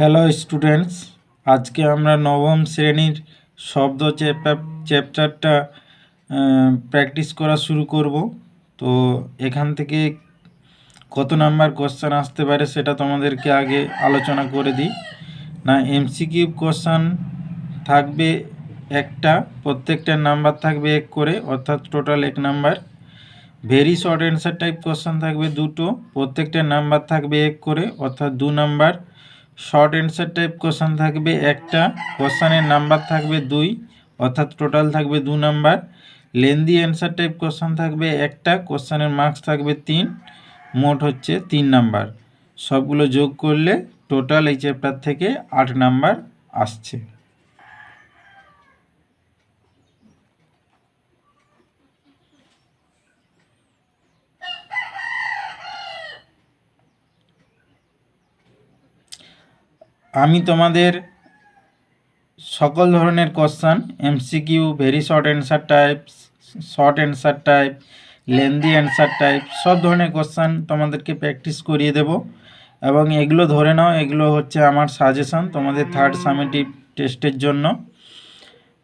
Hello students আজকে আমরা নবম শ্রেণির শব্দ চ্যাপ্টারটা প্র্যাকটিস করা শুরু করব। তো এখান থেকে কত নাম্বার কোশ্চান আসতে পারে সেটা তোমাদেরকে আগে আলোচনা করে দিই। না এমসিকিউ কোশ্চান থাকবে একটা প্রত্যেকটার নাম্বার থাকবে এক করে, অর্থাৎ টোটাল এক number. Very short answer type question থাকবে দুটো প্রত্যেকটার নাম্বার থাকবে এক করে, অর্থাৎ দু number. Short answer type question থাকবে একটা কোশ্চানের নাম্বার থাকবে দুই, অর্থাৎ টোটাল থাকবে দু number lengthy answer type question থাকবে একটা কোশ্চানের মার্কস থাকবে তিন, মোট হচ্ছে তিন নাম্বার সবগুলো যোগ করলে টোটাল এই চ্যাপ্টার থেকে আট নাম্বার আসছে। আমি তোমাদের সকল ধরনের question MCQ very short answer type short answer type lengthy answer type সব ধরনের কোশ্চান তোমাদেরকে প্র্যাকটিস করিয়ে দেব। এবং এগুলো ধরে নাও, এগুলো হচ্ছে আমার সাজেশন তোমাদের থার্ড সামেটিভ টেস্টের জন্য।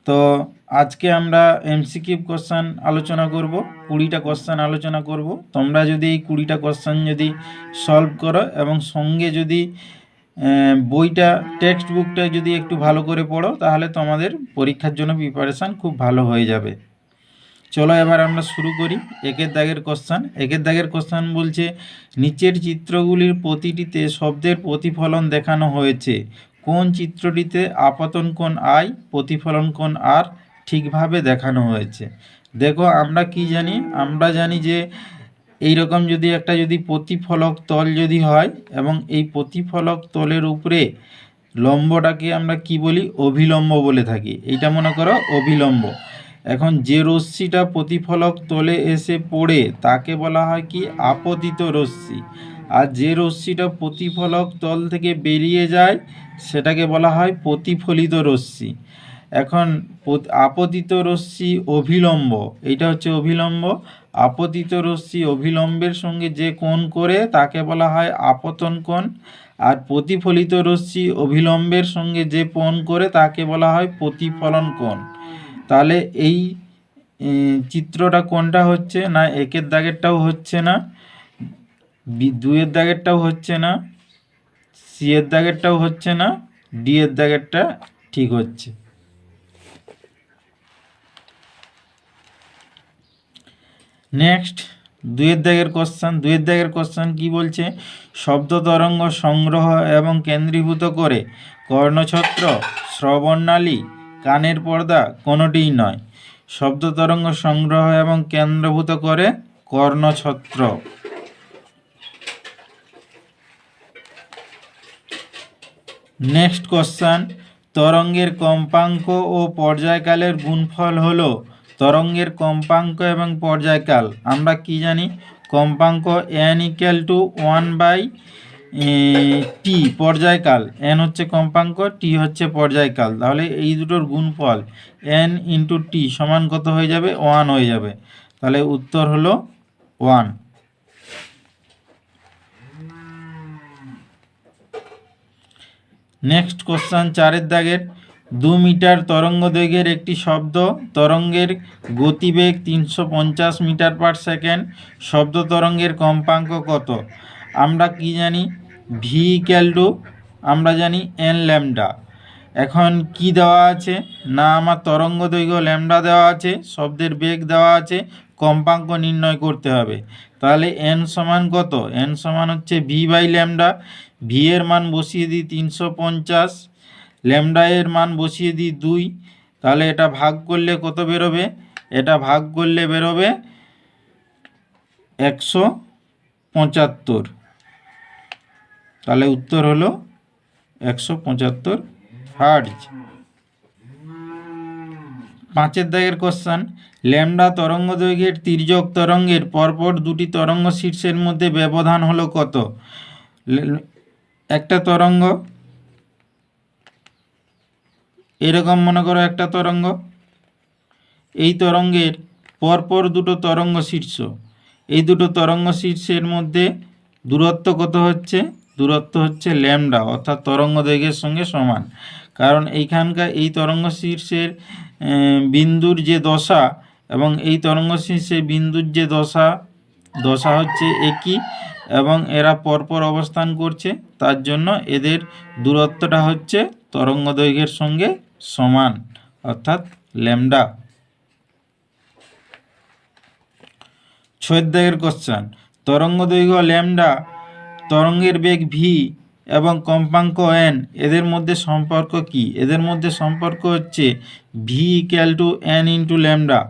তো আজকে আমরা এমসিকিউ কোশ্চান আলোচনা করব, কুড়িটা কোশ্চান আলোচনা করব। তোমরা যদি এই কুড়িটা কোশ্চান যদি সলভ করো এবং সঙ্গে যদি বইটা টেক্সট বুকটা যদি একটু ভালো করে পড়ো, তাহলে তোমাদের পরীক্ষার জন্য প্রিপারেশান খুব ভালো হয়ে যাবে। চলো এবার আমরা শুরু করি একের দাগের কোশ্চান একের দাগের কোশ্চান বলছে, নিচের চিত্রগুলির প্রতিটিতে শব্দের প্রতিফলন দেখানো হয়েছে। কোন চিত্রটিতে আপাতন কোণ আই প্রতিফলন কোণ আর ঠিকভাবে দেখানো হয়েছে? দেখো, আমরা কি জানি? আমরা জানি যে এই রকম যদি একটা যদি প্রতিফলক তল যদি হয় এবং এই প্রতিফলক তলের উপরে লম্বটাকে আমরা কি বলি? অভিলম্ব বলে থাকি। এইটা মনে করো অভিলম্ব। এখন যে রশ্মিটা প্রতিফলক তলে এসে পড়ে, তাকে বলা হয় কি? আপতিত রশ্মি। আর যে রশ্মিটা প্রতিফলক তল থেকে বেরিয়ে যায়, সেটাকে বলা হয় প্রতিফলিত রশ্মি। এখন আপতিত রশ্মি অভিলম্ব। এটা হচ্ছে অভিলম্ব। আপতিত রশ্মি অভিলম্বের সঙ্গে যে কোণ করে তাকে বলা হয় আপতন কোণ। আর প্রতিফলিত রশ্মি অভিলম্বের সঙ্গে যে কোণ করে তাকে বলা হয় প্রতিফলন কোণ। তাহলে এই চিত্রটা কোনটা হচ্ছে না, একের দাগেরটাও হচ্ছে না দুয়ের দাগেরটাও হচ্ছে না সি এর দাগেরটাও হচ্ছে না ডি এর দাগেরটা ঠিক হচ্ছে। নেক্সট দুয়ের দাগের কোশ্চান দুয়ের দাগের কোশ্চান কি বলছে? শব্দ তরঙ্গ সংগ্রহ এবং কেন্দ্রীভূত করে কর্ণছত্র শ্রবণনালী কানের পর্দা কোনোটিই নয়। শব্দ তরঙ্গ সংগ্রহ এবং কেন্দ্রভূত করে কর্ণছত্র। নেক্সট কোশ্চান তরঙ্গের কম্পাঙ্ক ও পর্যায়কালের গুণফল হলো তরঙ্গের কম্পাঙ্ক এবং পর্যায়কাল। আমরা কি জানি? কম্পাঙ্ক N equal to one by T পর্যায়কাল। N হচ্ছে কম্পাঙ্ক টি হচ্ছে পর্যায়কাল। তাহলে এই দুটোর গুণফল এন ইন্টু টি সমান কত হয়ে যাবে? ওয়ান হয়ে যাবে। তাহলে উত্তর হলো ওয়ান নেক্সট কোশ্চান চারের দাগের। দু মিটার তরঙ্গ দৈর্ঘ্যের একটি শব্দ, তরঙ্গের গতিবেগ তিনশো পঞ্চাশ মিটার পার সেকেন্ড, শব্দ তরঙ্গের কম্পাঙ্ক কত? আমরা কি জানি? ভি ইক্যাল টু আমরা জানি এন ল্যামডা এখন কি দেওয়া আছে? না, আমার তরঙ্গ দৈর্ঘ্য ল্যামডা দেওয়া আছে, শব্দের বেগ দেওয়া আছে, কম্পাঙ্ক নির্ণয় করতে হবে। তাহলে এন সমান কত? এন সমান হচ্ছে ভি বাই ল্যামডা ভি এর মান বসিয়ে দিই তিনশো পঞ্চাশ। ল্যামডা এর মান বসিয়ে দিই দুই। তাহলে এটা ভাগ করলে কত বেরোবে? এটা ভাগ করলে বেরোবে একশো পঁচাত্তর। তাহলে উত্তর হলো একশো পঁচাত্তর হার্জ পাঁচের দাগের কোশ্চান ল্যামডা তরঙ্গ দৈর্ঘ্যের তির্যক তরঙ্গের পরপর দুটি তরঙ্গ শীর্ষের মধ্যে ব্যবধান হলো কত? একটা তরঙ্গ এরকম মনে করো একটা তরঙ্গ। এই তরঙ্গের পরপর দুটো তরঙ্গ শীর্ষ। এই দুটো তরঙ্গ শীর্ষের মধ্যে দূরত্ব কত হচ্ছে? দূরত্ব হচ্ছে ল্যামডা, অর্থাৎ তরঙ্গ দৈর্ঘ্যের সঙ্গে সমান। কারণ এইখানকার এই তরঙ্গ শীর্ষের বিন্দুর যে দশা এবং এই তরঙ্গ শীর্ষে বিন্দুর যে দশা দশা হচ্ছে একই এবং এরা পরপর অবস্থান করছে। তার জন্য এদের দূরত্বটা হচ্ছে তরঙ্গ দৈর্ঘ্যের সঙ্গে সমান অর্থাৎ ল্যামডা। ছয়ের দাগের কোশ্চান তরঙ্গ দৈর্ঘ্য ল্যামডা, তরঙ্গের বেগ ভি এবং কম্পাঙ্ক এন এদের মধ্যে সম্পর্ক কি? এদের মধ্যে সম্পর্ক হচ্ছে V equal to N into lambda,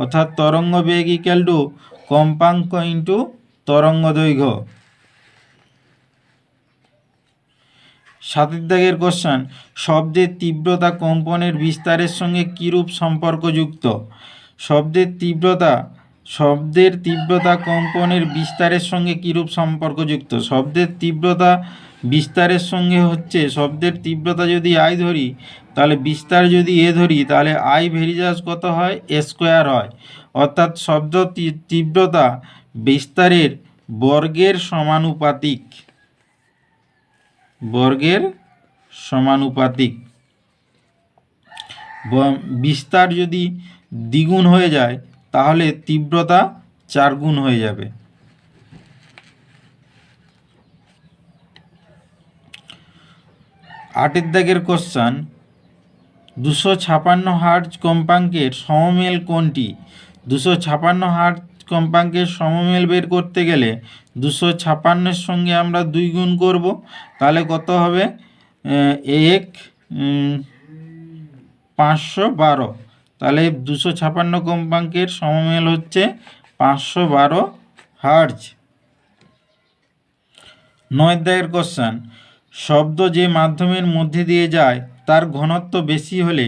অর্থাৎ তরঙ্গ বেগ ইক্যাল টু কম্পাঙ্ক ইন্টু তরঙ্গ দৈর্ঘ্য। সাতের দাগের কোশ্চান শব্দের তীব্রতা কম্পনের বিস্তারের সঙ্গে কীরূপ সম্পর্কযুক্ত? শব্দের তীব্রতা শব্দের তীব্রতা কম্পনের বিস্তারের সঙ্গে কীরূপ সম্পর্কযুক্ত? শব্দের তীব্রতা বিস্তারের সঙ্গে হচ্ছে, শব্দের তীব্রতা যদি আই ধরি, তাহলে বিস্তার যদি এ ধরি, তাহলে আই ভেরিজাস কত হয়? এ স্কোয়ার হয়। অর্থাৎ শব্দ তীব্রতা বিস্তারের বর্গের সমানুপাতিক। বর্গের সমানুপাতিক বিস্তার যদি দ্বিগুণ হয়ে যায়, তাহলে তীব্রতা চার গুণ হয়ে যাবে। আটের দাগের কোশ্চান দুশো ছাপান্ন হার্জ কম্পাঙ্কের সমমেল কোনটি? দুশো ছাপান্ন হার্জ কম্পাঙ্কের সমমেল বের করতে গেলে দুশো ছাপান্নের সঙ্গে আমরা দুই গুণ করব। তাহলে কত হবে? এক পাঁচশো বারো। তাহলে দুশো ছাপান্ন কম্পাঙ্কের সমমেল হচ্ছে পাঁচশো বারো হার্জ। নয় দাগের কোশ্চান শব্দ যে মাধ্যমের মধ্যে দিয়ে যায়, তার ঘনত্ব বেশি হলে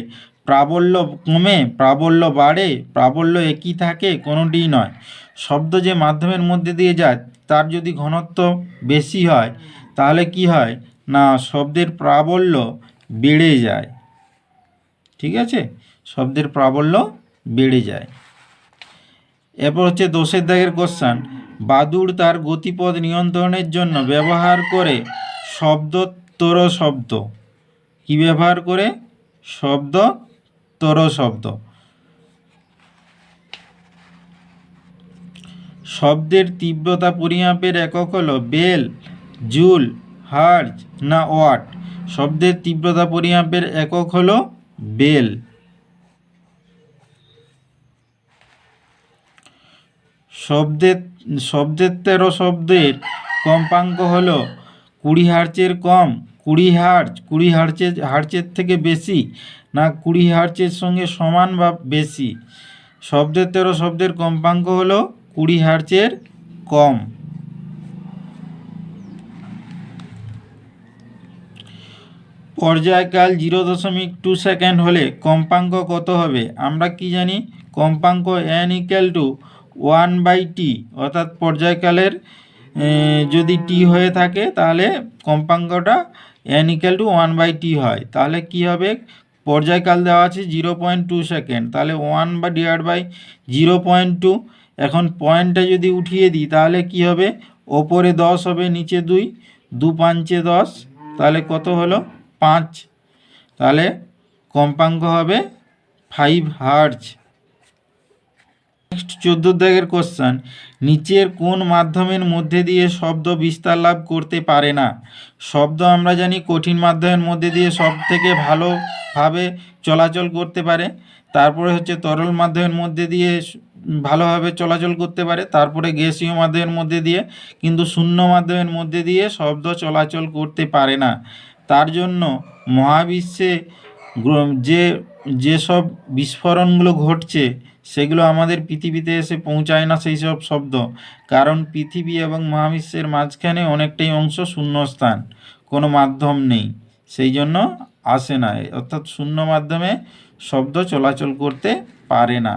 প্রাবল্য কমে প্রাবল্য বাড়ে, প্রাবল্য একই থাকে, কোনোটিই নয়। শব্দ যে মাধ্যমের মধ্যে দিয়ে যায়, তার যদি ঘনত্ব বেশি হয়, তাহলে কি হয়? না, শব্দের প্রাবল্য বেড়ে যায়। ঠিক আছে? শব্দের প্রাবল্য বেড়ে যায়। এরপর হচ্ছে দোষের দাগের কোশ্চান বাদুড় তার গতিপথ নিয়ন্ত্রণের জন্য ব্যবহার করে শব্দোত্তর শব্দ। কি ব্যবহার করে? শব্দ তর শব্দ। শব্দের তীব্রতা পরিমাপের একক হলো বেল, জুল, হার্জ, না ওয়াট। শব্দের তীব্রতা পরিমাপের একক হলো বেল। শব্দের শব্দের তেরো শব্দের কম্পাঙ্ক হলো কুড়ি হার্চের কম কুড়ি হার্চ কুড়ি হার্চের হার্চের থেকে বেশি না কুড়ি হার্চের সঙ্গে সমান বা বেশি? শব্দের তেরো শব্দের কম্পাঙ্ক হলো কুড়ি হার্চের কম। পর্যায়কাল জিরো দশমিক টু সেকেন্ড হলে কম্পাঙ্ক কত হবে? আমরা কি জানি? কম্পাঙ্ক N equal to one by T অর্থাৎ পর্যায়কালের যদি টি হয়ে থাকে তাহলে কম্পাঙ্কটা N equal to one by T হয়। তাহলে কি হবে? পর্যায়কাল দেওয়া আছে জিরো পয়েন্ট টু সেকেন্ড তাহলে ওয়ান বা divide by zero point two এখন পয়েন্টটা যদি উঠিয়ে দিই, তাহলে কি হবে? ওপরে দশ হবে, নিচে দুই, দু পাঁচে দশ। তাহলে কত হলো? পাঁচ। তাহলে কম্পাঙ্ক হবে ফাইভ হার্জ নেক্সট চোদ্দ দাগের কোশ্চান নিচের কোন মাধ্যমের মধ্যে দিয়ে শব্দ বিস্তার লাভ করতে পারে না? শব্দ আমরা জানি কঠিন মাধ্যমের মধ্যে দিয়ে সব থেকে ভালোভাবে চলাচল করতে পারে। তারপরে হচ্ছে তরল মাধ্যমের মধ্যে দিয়ে ভালোভাবে চলাচল করতে পারে। তারপরে গ্যাসীয় মাধ্যমের মধ্যে দিয়ে, কিন্তু শূন্য মাধ্যমের মধ্যে দিয়ে শব্দ চলাচল করতে পারে না। তার জন্য মহাবিশ্বে যে যেসব বিস্ফোরণগুলো ঘটছে সেগুলো আমাদের পৃথিবীতে এসে পৌঁছায় না সেই সব শব্দ। কারণ পৃথিবী এবং মহাবিশ্বের মাঝখানে অনেকটাই অংশ শূন্যস্থান, কোনো মাধ্যম নেই। সেই জন্য আসে না। অর্থাৎ শূন্য মাধ্যমে শব্দ চলাচল করতে পারে না।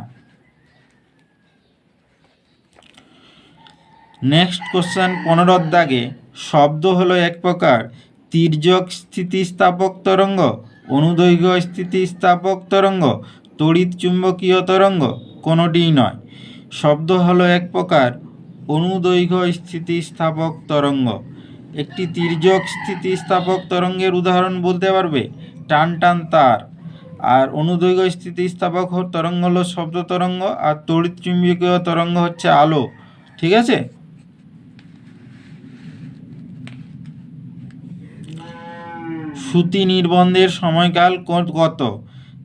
নেক্সট কোশ্চেন পনেরো দাগে শব্দ হলো এক প্রকার, তির্যক স্থিতিস্থাপক তরঙ্গ, অনুদৈর্ঘ্য স্থিতিস্থাপক তরঙ্গ তড়িৎ চুম্বকীয় তরঙ্গ কোনোটিই নয়। শব্দ হলো এক প্রকার অনুদৈর্ঘ্য স্থিতিস্থাপক তরঙ্গ। একটি তির্যক স্থিতিস্থাপক তরঙ্গের উদাহরণ বলতে পারবে, টান টান তার। আর অনুদৈর্ঘ্য স্থিতিস্থাপক তরঙ্গ হলো শব্দ তরঙ্গ, আর তড়িৎ চুম্বকীয় তরঙ্গ হচ্ছে আলো। ঠিক আছে? সুতি নির্বন্ধের সময়কাল কত?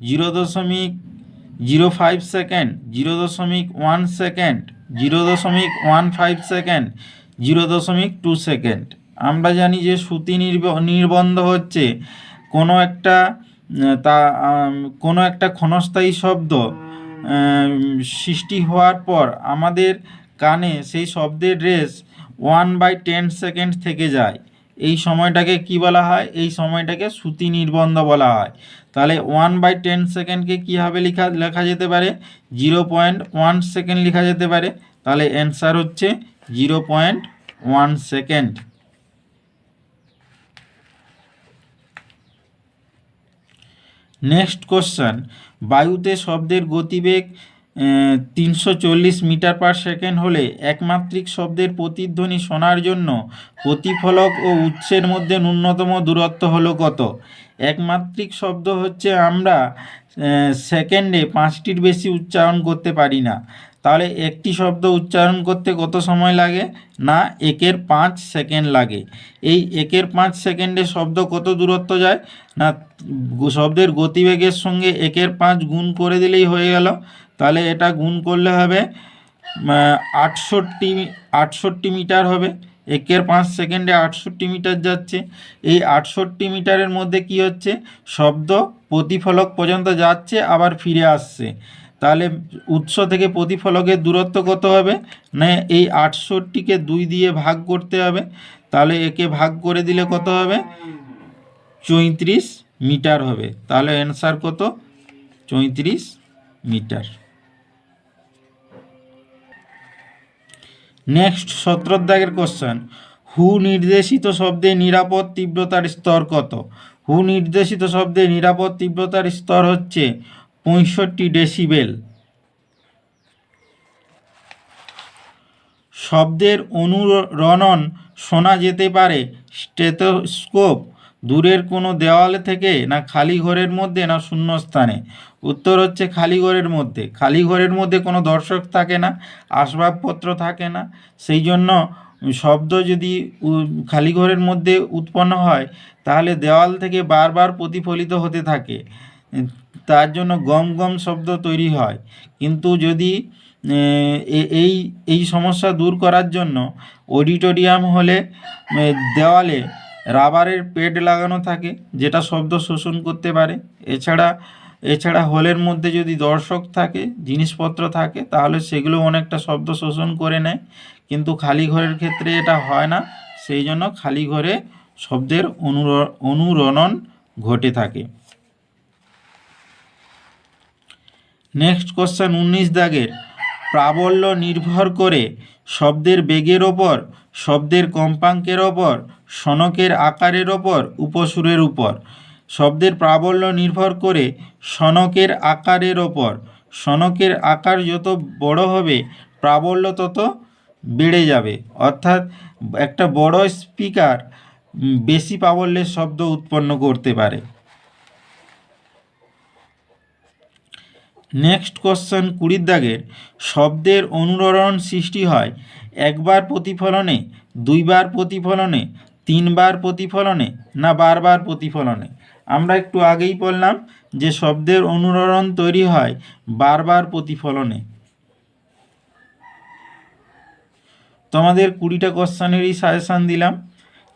জিরো দশমিক জিরো ফাইভ সেকেন্ড জিরো দশমিক ওয়ান সেকেন্ড জিরো দশমিক ওয়ান ফাইভ সেকেন্ড জিরো দশমিক টু সেকেন্ড আমরা জানি যে শ্রুতি নির্ব- নির্বন্ধ হচ্ছে কোনো একটা, তা কোনো একটা ক্ষণস্থায়ী শব্দ সৃষ্টি হওয়ার পর আমাদের কানে সেই শব্দের রেস ওয়ান বাই টেন সেকেন্ড থেকে যায়। এই সময়টাকে কি বলা হয়? এই সময়টাকে শ্রুতি নির্বন্ধ বলা হয়। তাহলে ওয়ান বাই টেন সেকেন্ডকে কীভাবে লেখা লেখা যেতে পারে? জিরো পয়েন্ট ওয়ান সেকেন্ড লেখা যেতে পারে। তাহলে অ্যান্সার হচ্ছে zero point one second next question বায়ুতে শব্দের গতিবেগ তিনশো চল্লিশ মিটার পার সেকেন্ড হলে একমাত্রিক শব্দের প্রতিধ্বনি শোনার জন্য প্রতিফলক ও উৎসের মধ্যে ন্যূনতম দূরত্ব হলো কত? একমাত্রিক শব্দ হচ্ছে আমরা সেকেন্ডে পাঁচটির বেশি উচ্চারণ করতে পারি না। তাহলে একটি শব্দ উচ্চারণ করতে কত সময় লাগে? না, একের পাঁচ সেকেন্ড লাগে। এই একের পাঁচ সেকেন্ডে শব্দ কত দূরত্ব যায়? না, শব্দের গতিবেগের সঙ্গে একের পাঁচ গুণ করে দিলেই হয়ে গেল। তাহলে এটা গুণ করলে হবে আটষট্টি আটষট্টি মিটার হবে। একের পাঁচ সেকেন্ডে আটষট্টি মিটার যাচ্ছে। এই আটষট্টি মিটারের মধ্যে কি হচ্ছে? শব্দ প্রতিফলক পর্যন্ত যাচ্ছে, আবার ফিরে আসছে। তাহলে উৎস থেকে প্রতিফলকের দূরত্ব কত হবে? না, এই আটষট্টিকে দুই দিয়ে ভাগ করতে হবে। তাহলে একে ভাগ করে দিলে কত হবে? চৈত্রিশ মিটার হবে। তাহলে অ্যান্সার কত? চৈত্রিশ মিটার। নেক্সট সত্রদ্যাগের কোশ্চেন হু নির্দেশিত শব্দে নিরাপদ তীব্রতার স্তর কত? হু নির্দেশিত শব্দে নিরাপদ তীব্রতার স্তর হচ্ছে পঁয়ষট্টি ডেসিবেল শব্দের অনুরণন শোনা যেতে পারে স্টেথোস্কোপ দূরের কোনো দেওয়ালে থেকে, না খালি ঘরের মধ্যে, না শূন্য স্থানে উত্তর হচ্ছে খালি ঘরের মধ্যে। খালি ঘরের মধ্যে কোনো দর্শক থাকে না, আসবাবপত্র থাকে না। সেই জন্য শব্দ যদি খালি ঘরের মধ্যে উৎপন্ন হয়, তাহলে দেওয়াল থেকে বারবার প্রতিফলিত হতে থাকে। তার জন্য গম গম শব্দ তৈরি হয়। কিন্তু যদি এই এই সমস্যা দূর করার জন্য অডিটোরিয়াম হলে দেওয়ালে রাবারের পেড লাগানো থাকে, যেটা শব্দ শোষণ করতে পারে। এছাড়া এছাড়া হলের মধ্যে যদি দর্শক থাকে, জিনিসপত্র থাকে, তাহলে সেগুলো অনেকটা শব্দ শোষণ করে নেয়। কিন্তু খালি ঘরের ক্ষেত্রে এটা হয় না। সেই জন্য খালি ঘরে শব্দের অনুর, অনুরণন ঘটে থাকে। নেক্সট কোশ্চেন উনিশ দাগের। প্রাবল্য নির্ভর করে শব্দের বেগের ওপর, শব্দের কম্পাঙ্কের ওপর সনকের আকারের ওপর, উপসুরের উপর। শব্দের প্রাবল্য নির্ভর করে সনকের আকারের ওপর। সনকের আকার যত বড় হবে, প্রাবল্য তত বেড়ে যাবে। অর্থাৎ একটা বড় স্পিকার বেশি প্রাবল্যের শব্দ উৎপন্ন করতে পারে। নেক্সট কোশ্চেন কুড়ির দাগের। শব্দের অনুরণ সৃষ্টি হয় একবার প্রতিফলনে, দুইবার প্রতিফলনে তিনবার প্রতিফলনে না বারবার প্রতিফলনে? আমরা একটু আগেই বললাম যে শব্দের অনুরণন তৈরি হয় বারবার প্রতিফলনে। তোমাদের কুড়িটা কোশ্চানেরই সাজেশান দিলাম।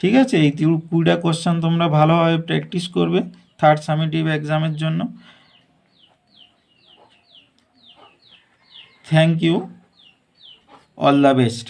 ঠিক আছে? এই কুড়িটা কোশ্চান তোমরা ভালোভাবে প্র্যাকটিস করবে থার্ড সামেটিভ এক্সামের জন্য। Thank you. All the best.